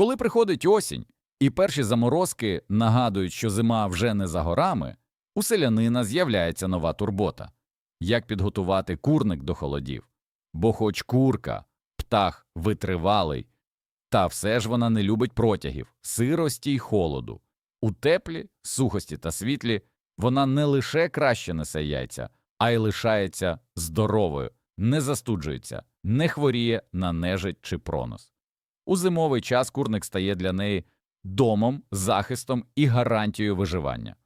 Коли приходить осінь, і перші заморозки нагадують, що зима вже не за горами, у селянина з'являється нова турбота як підготувати курник до холодів. Бо хоч курка, птах витривалий, та все ж вона не любить протягів, сирості й холоду. У теплі, сухості та світлі вона не лише краще несе яйця, а й лишається здоровою, не застуджується, не хворіє на нежить чи пронос. У зимовий час курник стає для неї домом, захистом і гарантією виживання.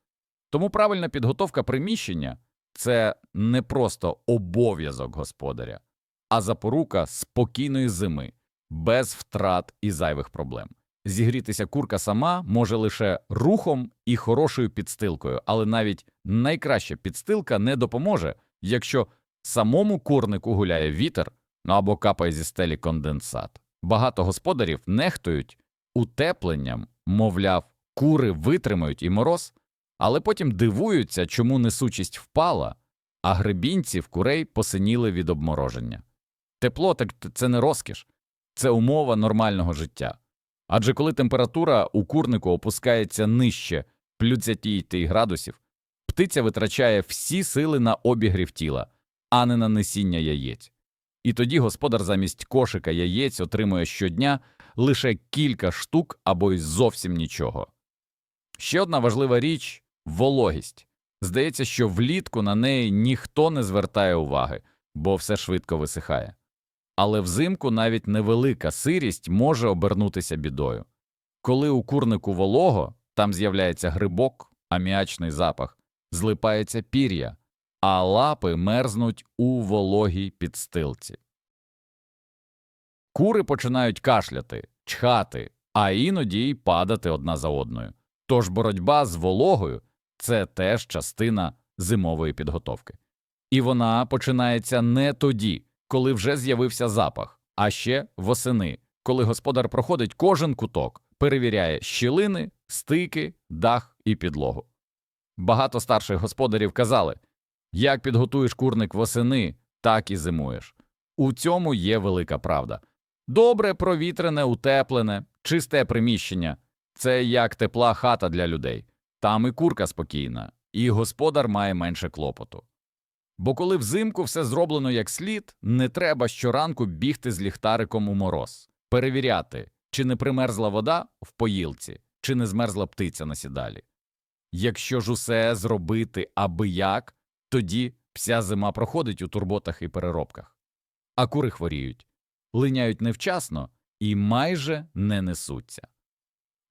Тому правильна підготовка приміщення це не просто обов'язок господаря, а запорука спокійної зими, без втрат і зайвих проблем. Зігрітися курка сама може лише рухом і хорошою підстилкою, але навіть найкраща підстилка не допоможе, якщо самому курнику гуляє вітер ну або капає зі стелі конденсат. Багато господарів нехтують утепленням, мовляв, кури витримають і мороз, але потім дивуються, чому несучість впала, а гребінці в курей посиніли від обмороження. Тепло так це не розкіш, це умова нормального життя. Адже коли температура у курнику опускається нижче 30 градусів, птиця витрачає всі сили на обігрів тіла, а не на несіння яєць. І тоді господар замість кошика яєць отримує щодня лише кілька штук або й зовсім нічого. Ще одна важлива річ вологість. Здається, що влітку на неї ніхто не звертає уваги, бо все швидко висихає. Але взимку навіть невелика сирість може обернутися бідою. Коли у курнику волого, там з'являється грибок, аміачний запах, злипається пір'я, а лапи мерзнуть у вологій підстилці. Кури починають кашляти, чхати, а іноді й падати одна за одною. Тож боротьба з вологою це теж частина зимової підготовки. І вона починається не тоді, коли вже з'явився запах, а ще восени, коли господар проходить кожен куток, перевіряє щілини, стики, дах і підлогу. Багато старших господарів казали як підготуєш курник восени, так і зимуєш. У цьому є велика правда. Добре провітрене, утеплене, чисте приміщення це як тепла хата для людей. Там і курка спокійна, і господар має менше клопоту. Бо коли взимку все зроблено як слід, не треба щоранку бігти з ліхтариком у мороз, перевіряти, чи не примерзла вода в поїлці, чи не змерзла птиця на сідалі. Якщо ж усе зробити аби як, тоді вся зима проходить у турботах і переробках. А кури хворіють, линяють невчасно і майже не несуться.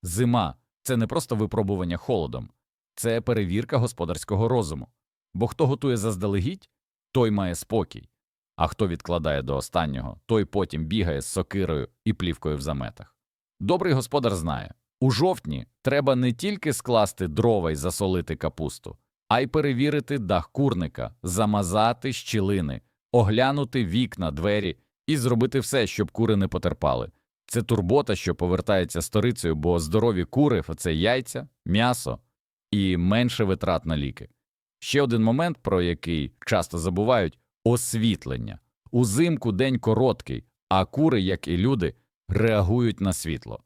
Зима це не просто випробування холодом, це перевірка господарського розуму. Бо хто готує заздалегідь, той має спокій, а хто відкладає до останнього, той потім бігає з сокирою і плівкою в заметах. Добрий господар знає у жовтні треба не тільки скласти дрова й засолити капусту, а й перевірити дах курника, замазати щілини, оглянути вікна, двері і зробити все, щоб кури не потерпали. Це турбота, що повертається сторицею, бо здорові кури це яйця, м'ясо і менше витрат на ліки. Ще один момент, про який часто забувають освітлення. Узимку день короткий, а кури, як і люди, реагують на світло.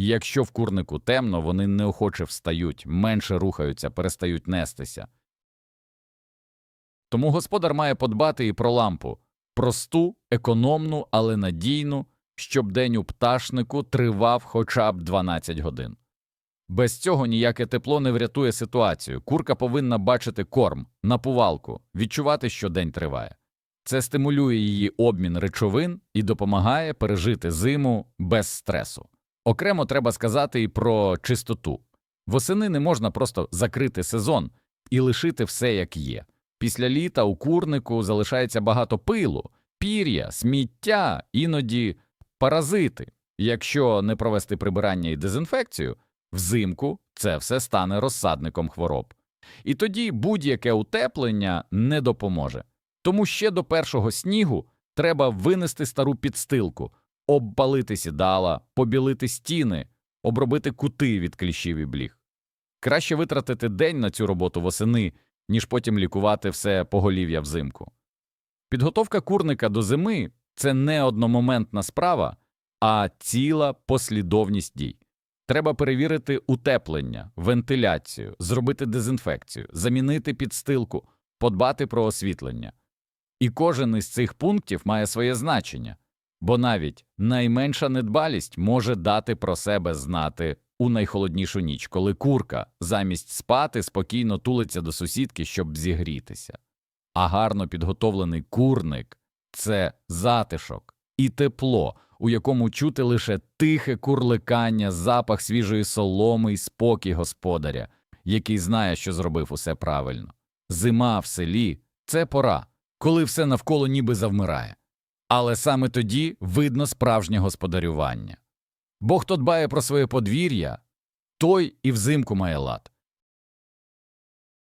Якщо в курнику темно, вони неохоче встають, менше рухаються, перестають нестися. Тому господар має подбати і про лампу просту, економну, але надійну, щоб день у пташнику тривав хоча б 12 годин. Без цього ніяке тепло не врятує ситуацію. Курка повинна бачити корм, напувалку, відчувати, що день триває. Це стимулює її обмін речовин і допомагає пережити зиму без стресу. Окремо треба сказати і про чистоту. Восени не можна просто закрити сезон і лишити все як є. Після літа у курнику залишається багато пилу, пір'я, сміття, іноді паразити. Якщо не провести прибирання і дезінфекцію, взимку це все стане розсадником хвороб. І тоді будь-яке утеплення не допоможе. Тому ще до першого снігу треба винести стару підстилку, обпалити сідала, побілити стіни, обробити кути від кліщів і бліг. Краще витратити день на цю роботу восени, ніж потім лікувати все поголів'я взимку. Підготовка курника до зими це не одномоментна справа, а ціла послідовність дій. Треба перевірити утеплення, вентиляцію, зробити дезінфекцію, замінити підстилку, подбати про освітлення. І кожен із цих пунктів має своє значення, бо навіть найменша недбалість може дати про себе знати у найхолоднішу ніч, коли курка замість спати спокійно тулиться до сусідки, щоб зігрітися. А гарно підготовлений курник це затишок і тепло, у якому чути лише тихе курликання, запах свіжої соломи і спокій господаря, який знає, що зробив усе правильно. Зима в селі це пора, коли все навколо ніби завмирає. Але саме тоді видно справжнє господарювання. Бо хто дбає про своє подвір'я, той і взимку має лад.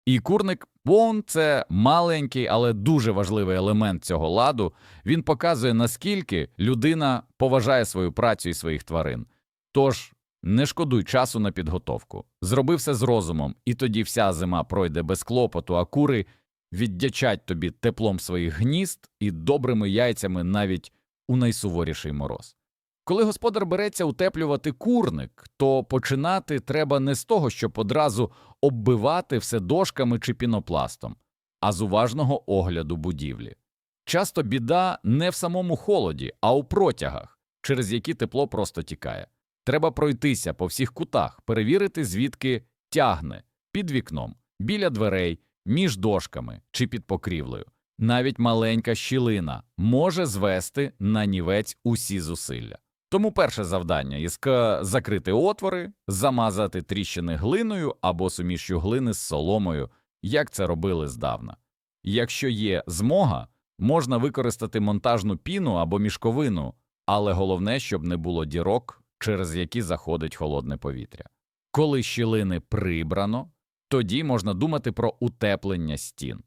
І курник Бон це маленький, але дуже важливий елемент цього ладу. Він показує, наскільки людина поважає свою працю і своїх тварин. Тож не шкодуй часу на підготовку. Зроби все з розумом, і тоді вся зима пройде без клопоту, а кури віддячать тобі теплом своїх гнізд і добрими яйцями навіть у найсуворіший мороз. Коли господар береться утеплювати курник, то починати треба не з того, щоб одразу оббивати все дошками чи пінопластом, а з уважного огляду будівлі. Часто біда не в самому холоді, а у протягах, через які тепло просто тікає. Треба пройтися по всіх кутах, перевірити, звідки тягне під вікном, біля дверей, між дошками чи під покрівлею. Навіть маленька щілина може звести на нівець усі зусилля. Тому перше завдання ІСК – закрити отвори, замазати тріщини глиною або сумішю глини з соломою, як це робили здавна. Якщо є змога, можна використати монтажну піну або мішковину, але головне, щоб не було дірок, через які заходить холодне повітря. Коли щілини прибрано, тоді можна думати про утеплення стін.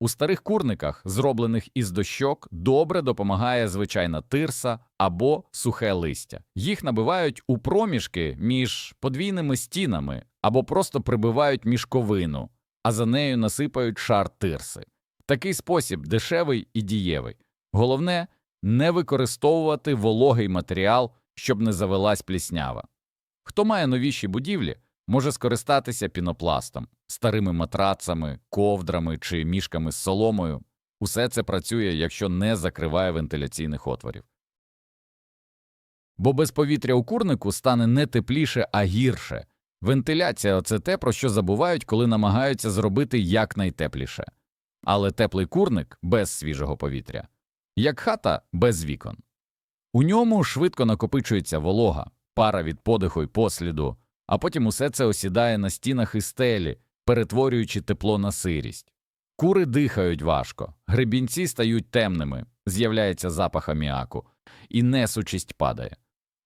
У старих курниках, зроблених із дощок, добре допомагає звичайна тирса або сухе листя. Їх набивають у проміжки між подвійними стінами або просто прибивають мішковину, а за нею насипають шар тирси. Такий спосіб дешевий і дієвий. Головне не використовувати вологий матеріал, щоб не завелась пліснява. Хто має новіші будівлі, може скористатися пінопластом, старими матрацами, ковдрами чи мішками з соломою. Усе це працює, якщо не закриває вентиляційних отворів. Бо без повітря у курнику стане не тепліше, а гірше. Вентиляція це те, про що забувають, коли намагаються зробити якнайтепліше. Але теплий курник без свіжого повітря, як хата без вікон. У ньому швидко накопичується волога, пара від подиху й посліду, а потім усе це осідає на стінах і стелі, перетворюючи тепло на сирість. Кури дихають важко, гребінці стають темними, з'являється запах аміаку, і несучість падає.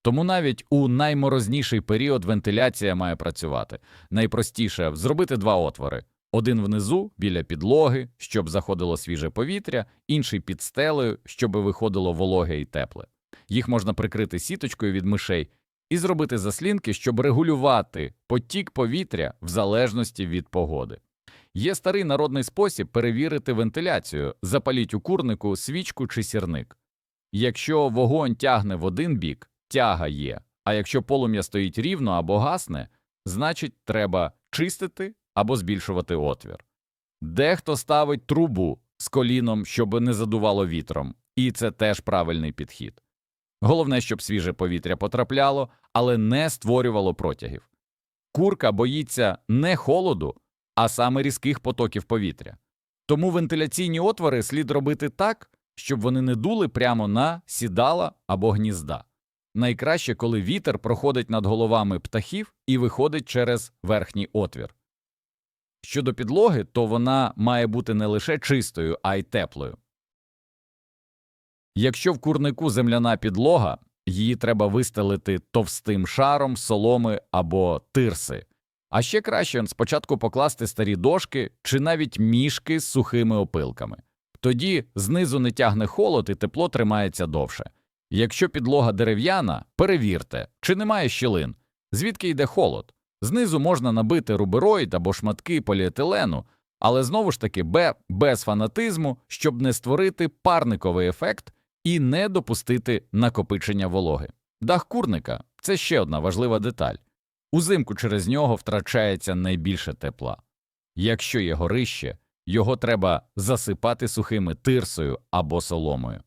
Тому навіть у найморозніший період вентиляція має працювати. Найпростіше зробити два отвори: один внизу біля підлоги, щоб заходило свіже повітря, інший під стелею, щоб виходило вологе і тепле. Їх можна прикрити сіточкою від мишей і зробити заслінки, щоб регулювати потік повітря в залежності від погоди. Є старий народний спосіб перевірити вентиляцію, запаліть у курнику свічку чи сірник. Якщо вогонь тягне в один бік, тяга є, а якщо полум'я стоїть рівно або гасне, значить треба чистити або збільшувати отвір. Дехто ставить трубу з коліном, щоб не задувало вітром, і це теж правильний підхід. Головне, щоб свіже повітря потрапляло, але не створювало протягів. Курка боїться не холоду, а саме різких потоків повітря. Тому вентиляційні отвори слід робити так, щоб вони не дули прямо на сідала або гнізда. Найкраще, коли вітер проходить над головами птахів і виходить через верхній отвір. Щодо підлоги, то вона має бути не лише чистою, а й теплою. Якщо в курнику земляна підлога, її треба вистелити товстим шаром соломи або тирси. А ще краще спочатку покласти старі дошки чи навіть мішки з сухими опилками. Тоді знизу не тягне холод і тепло тримається довше. Якщо підлога дерев'яна, перевірте, чи немає щілин, звідки йде холод. Знизу можна набити рубероїд або шматки поліетилену, але знову ж таки бе, без фанатизму, щоб не створити парниковий ефект і не допустити накопичення вологи. Дах курника це ще одна важлива деталь. Узимку через нього втрачається найбільше тепла. Якщо є горище, його треба засипати сухими тирсою або соломою.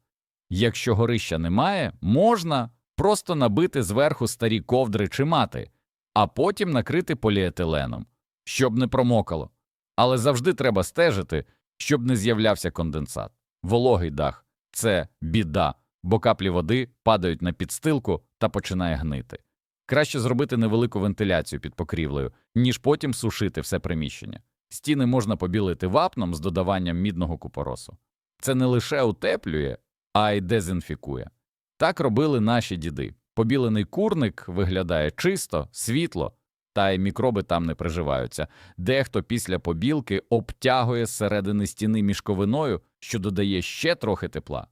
Якщо горища немає, можна просто набити зверху старі ковдри чи мати, а потім накрити поліетиленом, щоб не промокало. Але завжди треба стежити, щоб не з'являвся конденсат. Вологий дах це біда, бо каплі води падають на підстилку та починає гнити. Краще зробити невелику вентиляцію під покрівлею, ніж потім сушити все приміщення. Стіни можна побілити вапном з додаванням мідного купоросу. Це не лише утеплює, а й дезінфікує. Так робили наші діди. Побілений курник виглядає чисто, світло, та й мікроби там не приживаються. Дехто після побілки обтягує зсередини стіни мішковиною, що додає ще трохи тепла.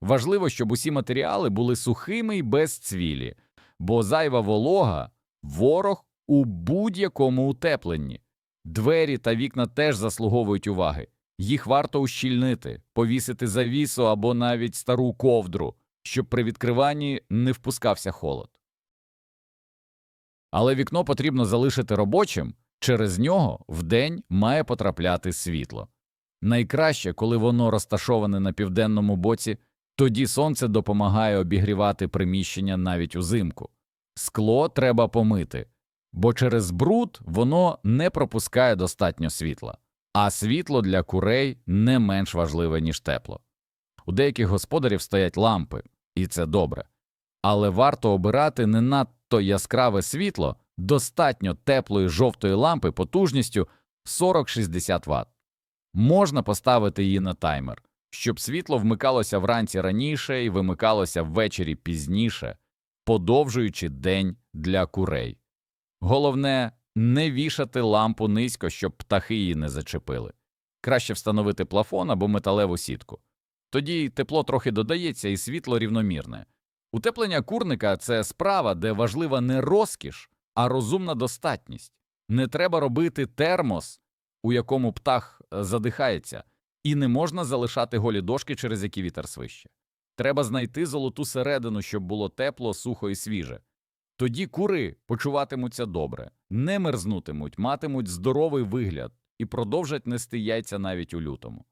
Важливо, щоб усі матеріали були сухими і без цвілі, бо зайва волога ворог у будь-якому утепленні. Двері та вікна теж заслуговують уваги. Їх варто ущільнити, повісити завісу або навіть стару ковдру, щоб при відкриванні не впускався холод. Але вікно потрібно залишити робочим, через нього вдень має потрапляти світло. Найкраще, коли воно розташоване на південному боці, тоді сонце допомагає обігрівати приміщення навіть узимку. Скло треба помити, бо через бруд воно не пропускає достатньо світла, а світло для курей не менш важливе, ніж тепло. У деяких господарів стоять лампи, і це добре. Але варто обирати не надто яскраве світло, достатньо теплої жовтої лампи потужністю 40-60 Вт. Можна поставити її на таймер, щоб світло вмикалося вранці раніше і вимикалося ввечері пізніше, подовжуючи день для курей. Головне не вішати лампу низько, щоб птахи її не зачепили. Краще встановити плафон або металеву сітку. Тоді тепло трохи додається і світло рівномірне. Утеплення курника це справа, де важлива не розкіш, а розумна достатність. Не треба робити термос, у якому птах е, задихається, і не можна залишати голі дошки, через які вітер свище. Треба знайти золоту середину, щоб було тепло, сухо і свіже. Тоді кури почуватимуться добре, не мерзнутимуть, матимуть здоровий вигляд і продовжать нести яйця навіть у лютому.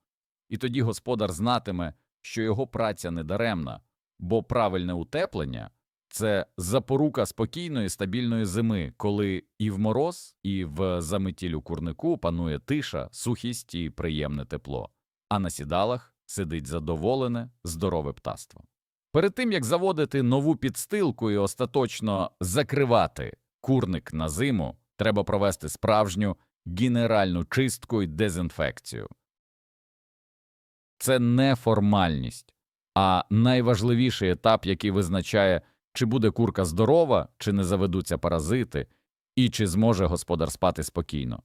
І тоді господар знатиме, що його праця не даремна, бо правильне утеплення це запорука спокійної стабільної зими, коли і в мороз, і в заметілю курнику панує тиша, сухість і приємне тепло, а на сідалах сидить задоволене, здорове птаство. Перед тим як заводити нову підстилку і остаточно закривати курник на зиму, треба провести справжню генеральну чистку і дезінфекцію. Це не формальність, а найважливіший етап, який визначає, чи буде курка здорова, чи не заведуться паразити, і чи зможе господар спати спокійно.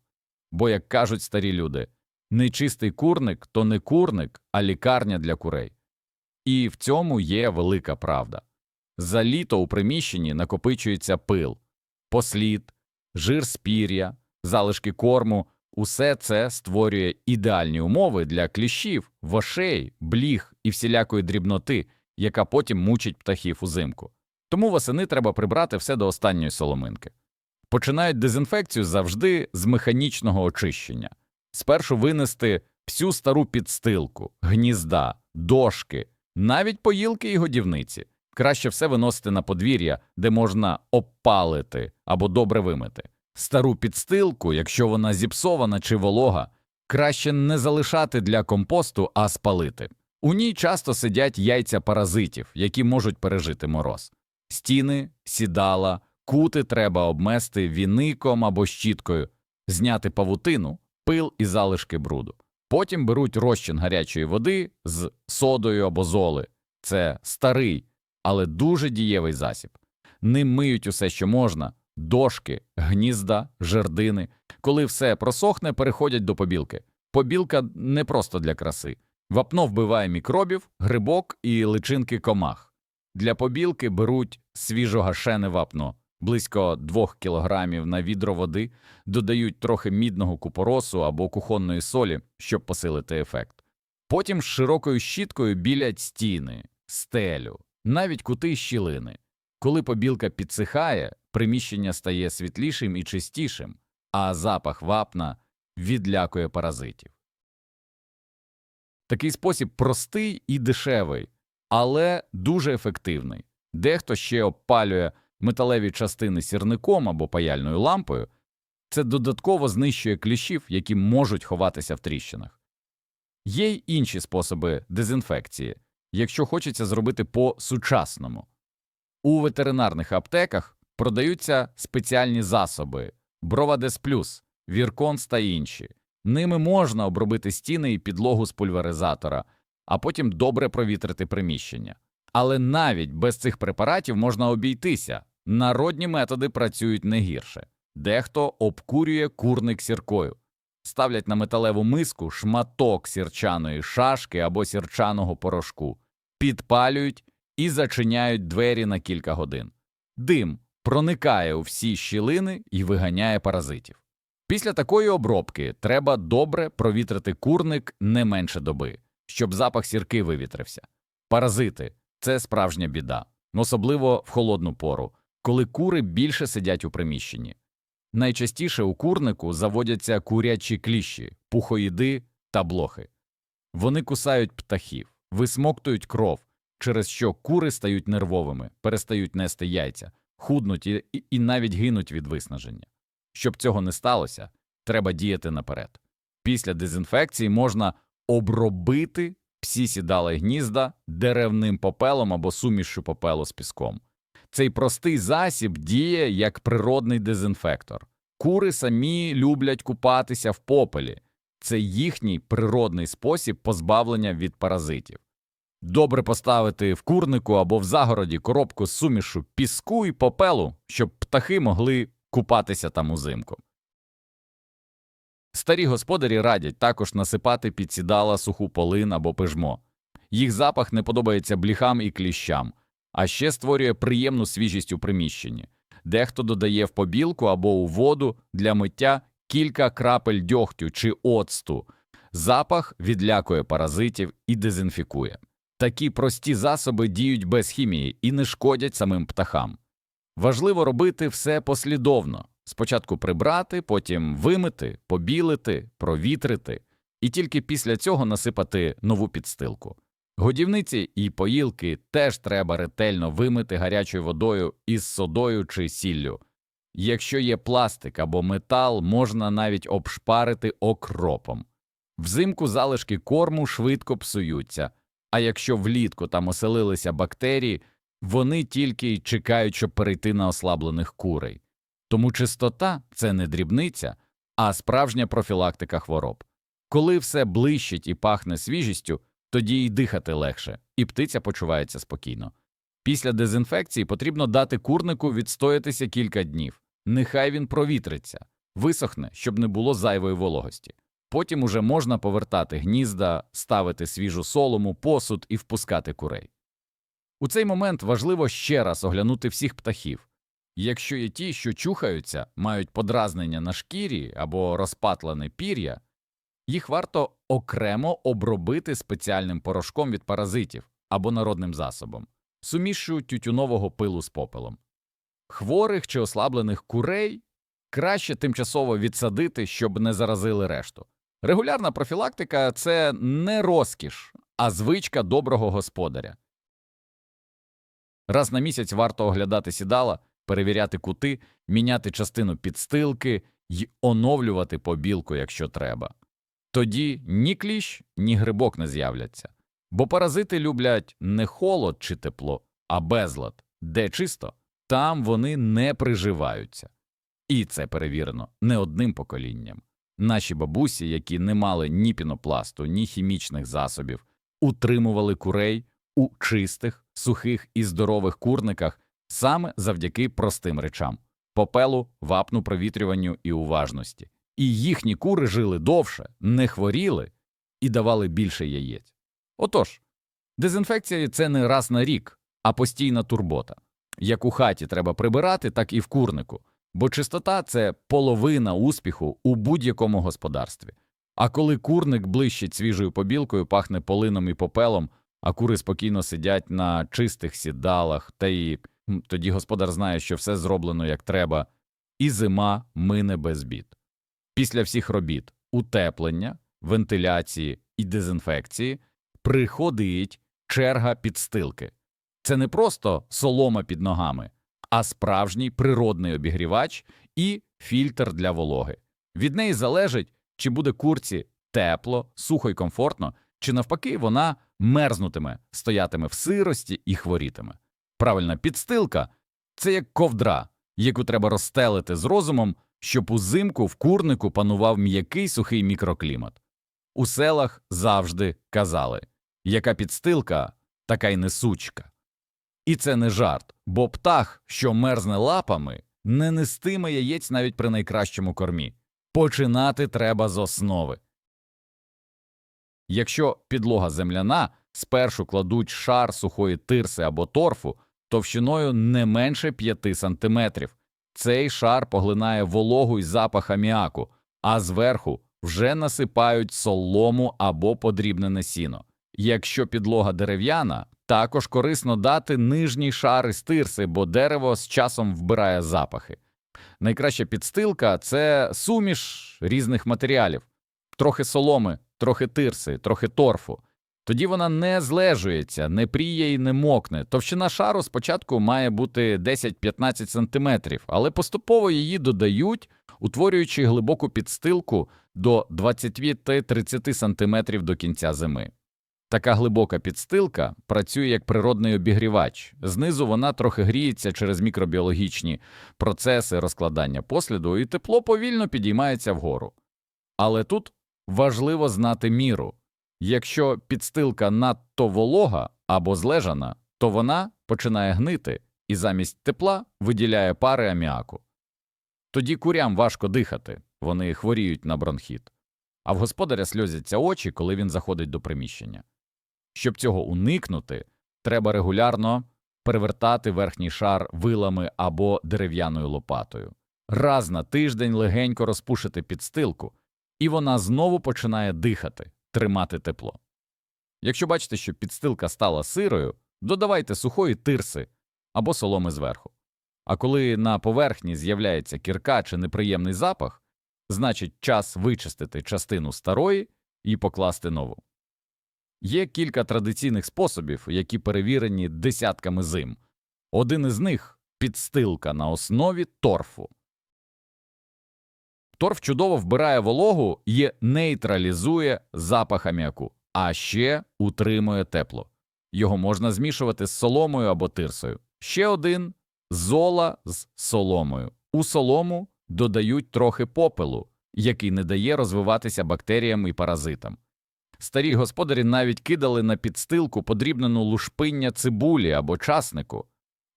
Бо, як кажуть старі люди, нечистий курник то не курник, а лікарня для курей. І в цьому є велика правда. За літо у приміщенні накопичується пил, послід, жир з пір'я, залишки корму, усе це створює ідеальні умови для кліщів, вошей, бліг і всілякої дрібноти, яка потім мучить птахів узимку. Тому восени треба прибрати все до останньої соломинки. Починають дезінфекцію завжди з механічного очищення. Спершу винести всю стару підстилку, гнізда, дошки, навіть поїлки і годівниці. Краще все виносити на подвір'я, де можна обпалити або добре вимити. Стару підстилку, якщо вона зіпсована чи волога, краще не залишати для компосту, а спалити. У ній часто сидять яйця паразитів, які можуть пережити мороз. Стіни, сідала, кути треба обмести віником або щіткою, зняти павутину, пил і залишки бруду. Потім беруть розчин гарячої води з содою або золи. Це старий, але дуже дієвий засіб. Ним миють усе, що можна дошки, гнізда, жердини. Коли все просохне, переходять до побілки. Побілка не просто для краси. Вапно вбиває мікробів, грибок і личинки комах. Для побілки беруть свіжогашене вапно, близько 2 кілограмів на відро води, додають трохи мідного купоросу або кухонної солі, щоб посилити ефект. Потім з широкою щіткою білять стіни, стелю, навіть кути щілини. Коли побілка підсихає, приміщення стає світлішим і чистішим, а запах вапна відлякує паразитів. Такий спосіб простий і дешевий, але дуже ефективний. Дехто ще обпалює металеві частини сірником або паяльною лампою, це додатково знищує кліщів, які можуть ховатися в тріщинах. Є й інші способи дезінфекції, якщо хочеться зробити по-сучасному. У ветеринарних аптеках продаються спеціальні засоби Бровадес Плюс, Вірконс та інші. Ними можна обробити стіни і підлогу з пульверизатора, а потім добре провітрити приміщення. Але навіть без цих препаратів можна обійтися. Народні методи працюють не гірше. Дехто обкурює курник сіркою, ставлять на металеву миску шматок сірчаної шашки або сірчаного порошку, підпалюють і зачиняють двері на кілька годин. Дим проникає у всі щілини і виганяє паразитів. Після такої обробки треба добре провітрити курник не менше доби, щоб запах сірки вивітрився. Паразити це справжня біда, особливо в холодну пору, коли кури більше сидять у приміщенні. Найчастіше у курнику заводяться курячі кліщі, пухоїди та блохи. Вони кусають птахів, висмоктують кров, через що кури стають нервовими, перестають нести яйця, худнуть і, і навіть гинуть від виснаження. Щоб цього не сталося, треба діяти наперед. Після дезінфекції можна обробити всі сідали гнізда деревним попелом або сумішю попелу з піском. Цей простий засіб діє як природний дезінфектор. Кури самі люблять купатися в попелі, це їхній природний спосіб позбавлення від паразитів. Добре поставити в курнику або в загороді коробку з сумішу піску і попелу, щоб птахи могли купатися там узимку. Старі господарі радять також насипати під сідала суху полин або пижмо. Їх запах не подобається бліхам і кліщам, а ще створює приємну свіжість у приміщенні. Дехто додає в побілку або у воду для миття кілька крапель дьогтю чи оцту. Запах відлякує паразитів і дезінфікує. Такі прості засоби діють без хімії і не шкодять самим птахам. Важливо робити все послідовно спочатку прибрати, потім вимити, побілити, провітрити, і тільки після цього насипати нову підстилку. Годівниці і поїлки теж треба ретельно вимити гарячою водою із содою чи сіллю. Якщо є пластик або метал, можна навіть обшпарити окропом. Взимку залишки корму швидко псуються, а якщо влітку там оселилися бактерії, вони тільки й чекають, щоб перейти на ослаблених курей. Тому чистота це не дрібниця, а справжня профілактика хвороб. Коли все блищить і пахне свіжістю, тоді й дихати легше, і птиця почувається спокійно. Після дезінфекції потрібно дати курнику відстоятися кілька днів, нехай він провітриться, висохне, щоб не було зайвої вологості. Потім уже можна повертати гнізда, ставити свіжу солому, посуд і впускати курей. У цей момент важливо ще раз оглянути всіх птахів. Якщо є ті, що чухаються, мають подразнення на шкірі або розпатлене пір'я, їх варто окремо обробити спеціальним порошком від паразитів або народним засобом, сумішу тютюнового пилу з попелом. Хворих чи ослаблених курей краще тимчасово відсадити, щоб не заразили решту. Регулярна профілактика це не розкіш, а звичка доброго господаря. Раз на місяць варто оглядати сідала, перевіряти кути, міняти частину підстилки й оновлювати побілку, якщо треба. Тоді ні кліщ, ні грибок не з'являться, бо паразити люблять не холод чи тепло, а безлад, де чисто, там вони не приживаються. І це перевірено не одним поколінням. Наші бабусі, які не мали ні пінопласту, ні хімічних засобів, утримували курей у чистих, сухих і здорових курниках саме завдяки простим речам попелу, вапну провітрюванню і уважності. І їхні кури жили довше, не хворіли і давали більше яєць. Отож, дезінфекція це не раз на рік, а постійна турбота. Як у хаті треба прибирати, так і в курнику, бо чистота це половина успіху у будь-якому господарстві. А коли курник блищить свіжою побілкою, пахне полином і попелом, а кури спокійно сидять на чистих сідалах та й Тоді господар знає, що все зроблено як треба, і зима мине без бід. Після всіх робіт утеплення, вентиляції і дезінфекції приходить черга підстилки. Це не просто солома під ногами, а справжній природний обігрівач і фільтр для вологи. Від неї залежить, чи буде курці тепло, сухо і комфортно, чи навпаки вона мерзнутиме, стоятиме в сирості і хворітиме. Правильна підстилка це як ковдра, яку треба розстелити з розумом, щоб узимку в курнику панував м'який сухий мікроклімат. У селах завжди казали яка підстилка, така й несучка. І це не жарт, бо птах, що мерзне лапами, не нестиме яєць навіть при найкращому кормі. Починати треба з основи. Якщо підлога земляна, спершу кладуть шар сухої тирси або торфу товщиною не менше 5 см. Цей шар поглинає вологу й запах аміаку, а зверху вже насипають солому або подрібнене сіно. Якщо підлога дерев'яна, також корисно дати нижній шар із тирси, бо дерево з часом вбирає запахи. Найкраща підстилка це суміш різних матеріалів, трохи соломи, трохи тирси, трохи торфу. Тоді вона не злежується, не пріє і не мокне. Товщина шару спочатку має бути 10-15 см, але поступово її додають, утворюючи глибоку підстилку до 20-30 см до кінця зими. Така глибока підстилка працює як природний обігрівач. Знизу вона трохи гріється через мікробіологічні процеси розкладання посліду, і тепло повільно підіймається вгору. Але тут важливо знати міру. Якщо підстилка надто волога або злежана, то вона починає гнити і замість тепла виділяє пари аміаку. Тоді курям важко дихати, вони хворіють на бронхіт, а в господаря сльозяться очі, коли він заходить до приміщення. Щоб цього уникнути, треба регулярно перевертати верхній шар вилами або дерев'яною лопатою. Раз на тиждень легенько розпушити підстилку, і вона знову починає дихати, тримати тепло. Якщо бачите, що підстилка стала сирою, додавайте сухої тирси або соломи зверху. А коли на поверхні з'являється кірка чи неприємний запах, значить час вичистити частину старої і покласти нову. Є кілька традиційних способів, які перевірені десятками зим. Один із них підстилка на основі торфу. Торф чудово вбирає вологу і нейтралізує запах аміаку, а ще утримує тепло. Його можна змішувати з соломою або тирсою. Ще один зола з соломою. У солому додають трохи попелу, який не дає розвиватися бактеріям і паразитам. Старі господарі навіть кидали на підстилку подрібнену лушпиння цибулі або часнику.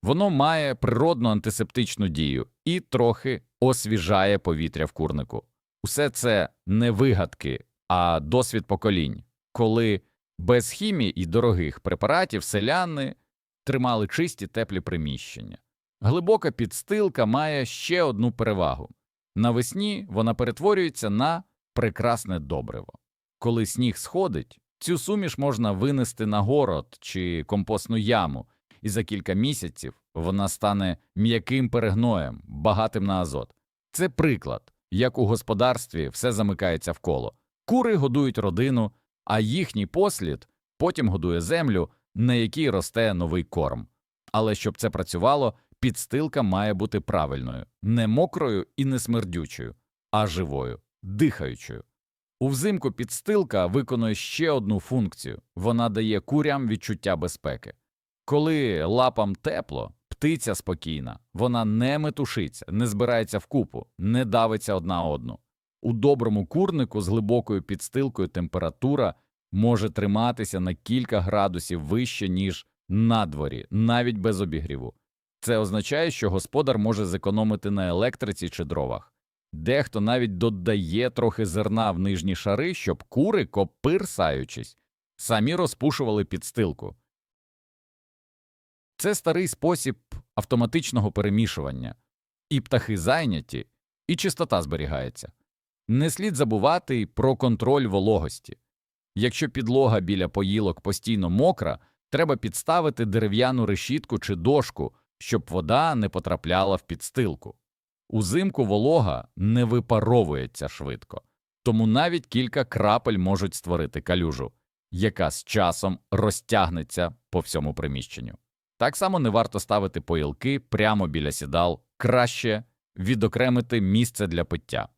Воно має природну антисептичну дію і трохи освіжає повітря в курнику. Усе це не вигадки, а досвід поколінь, коли без хімії і дорогих препаратів селяни тримали чисті теплі приміщення. Глибока підстилка має ще одну перевагу навесні вона перетворюється на прекрасне добриво. Коли сніг сходить, цю суміш можна винести на город чи компостну яму, і за кілька місяців вона стане м'яким перегноєм, багатим на азот. Це приклад, як у господарстві все замикається в коло. Кури годують родину, а їхній послід потім годує землю, на якій росте новий корм. Але щоб це працювало, підстилка має бути правильною, не мокрою і не смердючою, а живою, дихаючою. У взимку підстилка виконує ще одну функцію вона дає курям відчуття безпеки. Коли лапам тепло, птиця спокійна, вона не метушиться, не збирається вкупу, не давиться одна одну. У доброму курнику з глибокою підстилкою температура може триматися на кілька градусів вище, ніж на дворі, навіть без обігріву. Це означає, що господар може зекономити на електриці чи дровах. Дехто навіть додає трохи зерна в нижні шари, щоб кури, копирсаючись, самі розпушували підстилку. Це старий спосіб автоматичного перемішування. І птахи зайняті, і чистота зберігається. Не слід забувати про контроль вологості. Якщо підлога біля поїлок постійно мокра, треба підставити дерев'яну решітку чи дошку, щоб вода не потрапляла в підстилку. Узимку волога не випаровується швидко, тому навіть кілька крапель можуть створити калюжу, яка з часом розтягнеться по всьому приміщенню. Так само не варто ставити поїлки прямо біля сідал, краще відокремити місце для пиття.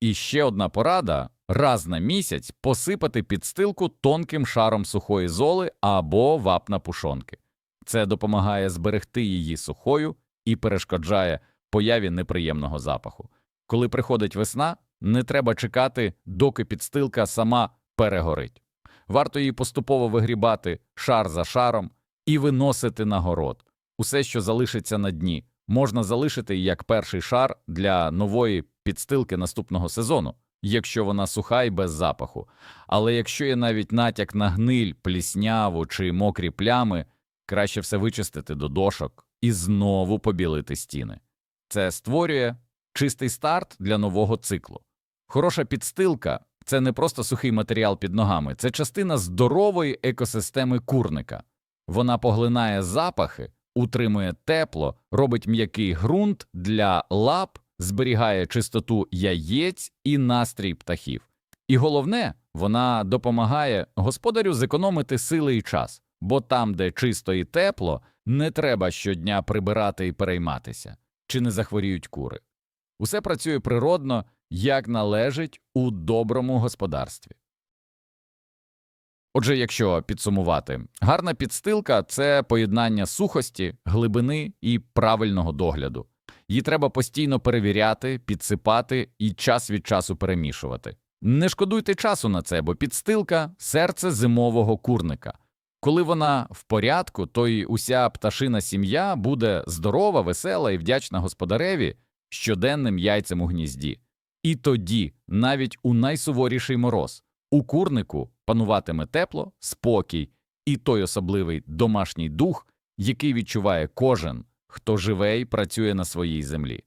І ще одна порада раз на місяць посипати підстилку тонким шаром сухої золи або вапна пушонки. Це допомагає зберегти її сухою і перешкоджає появі неприємного запаху. Коли приходить весна, не треба чекати, доки підстилка сама перегорить. Варто її поступово вигрібати шар за шаром і виносити на город. Усе, що залишиться на дні, можна залишити як перший шар для нової підстилки наступного сезону, якщо вона суха і без запаху. Але якщо є навіть натяк на гниль, плісняву чи мокрі плями, краще все вичистити до дошок і знову побілити стіни. Це створює чистий старт для нового циклу. Хороша підстилка це не просто сухий матеріал під ногами, це частина здорової екосистеми курника. Вона поглинає запахи, утримує тепло, робить м'який ґрунт для лап, зберігає чистоту яєць і настрій птахів. І головне, вона допомагає господарю зекономити сили і час, бо там, де чисто і тепло, не треба щодня прибирати і перейматися, чи не захворіють кури. Усе працює природно, як належить у доброму господарстві. Отже, якщо підсумувати, гарна підстилка це поєднання сухості, глибини і правильного догляду. Її треба постійно перевіряти, підсипати і час від часу перемішувати. Не шкодуйте часу на це, бо підстилка серце зимового курника. Коли вона в порядку, то й уся пташина сім'я буде здорова, весела і вдячна господареві щоденним яйцем у гнізді. І тоді, навіть у найсуворіший мороз, у курнику пануватиме тепло, спокій і той особливий домашній дух, який відчуває кожен, хто живе і працює на своїй землі.